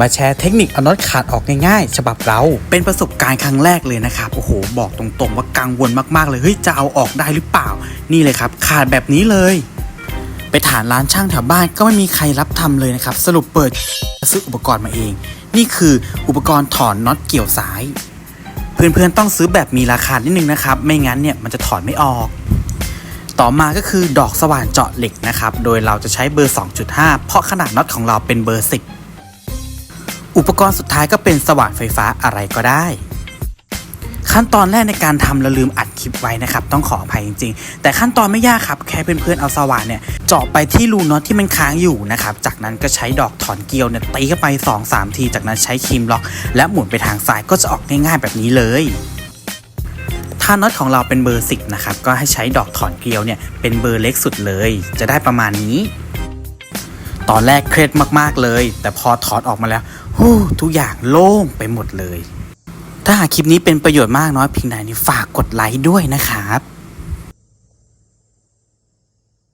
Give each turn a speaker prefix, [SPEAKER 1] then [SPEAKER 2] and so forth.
[SPEAKER 1] มาแชร์เทคนิคเอาน็อตขาดออกง่ายๆ ฉบับเรา เป็นประสบการณ์ครั้งแรกเลยนะครับ โอ้โห บอกตรงๆว่ากังวลมากๆเลย เฮ้ย จะเอาออกได้หรือเปล่า นี่เลยครับ ขาดแบบนี้เลย ไปถามร้านช่างแถวบ้านก็ไม่มีใครรับทำเลยนะครับ สรุปเปิดซื้ออุปกรณ์มาเอง นี่คืออุปกรณ์ถอนน็อตเกี่ยวสาย เพื่อนๆต้องซื้อแบบมีราคานิดนึงนะครับ ไม่งั้นเนี่ยมันจะถอนไม่ออกต่อมาก็คือดอกสว่านเจาะเหล็กนะครับ โดยเราจะใช้เบอร์ 2.5 เพราะขนาดน็อตของเราเป็นเบอร์ 10 อุปกรณ์สุดท้ายก็เป็นสว่านไฟฟ้าอะไรก็ได้ ขั้นตอนแรกในการทำเราลืมอัดคลิปไว้นะครับ ต้องขออภัยจริง ๆ แต่ขั้นตอนไม่ยากครับ แค่เพื่อนๆเอาสว่านเนี่ยเจาะไปที่รูน็อตที่มันค้างอยู่นะครับ จากนั้นก็ใช้ดอกถอนเกลียวเนี่ยตีเข้าไป 2-3 ที จากนั้นใช้ครีมล็อก และหมุนไปทางซ้ายก็จะออกง่ายๆแบบนี้เลยถ้าน็อตของเราเป็นเบอร์ 10 นะครับ ก็ให้ใช้ดอกถอนเกลียวเนี่ยเป็นเบอร์เล็กสุดเลย จะได้ประมาณนี้ ตอนแรกเครียดมากๆเลย แต่พอถอดออกมาแล้ว ฮู้ทุกอย่างโล่งไปหมดเลย ถ้าหากคลิปนี้เป็นประโยชน์มากน้อยเพียงใดนี่ฝากกดไลค์ด้วยนะครับ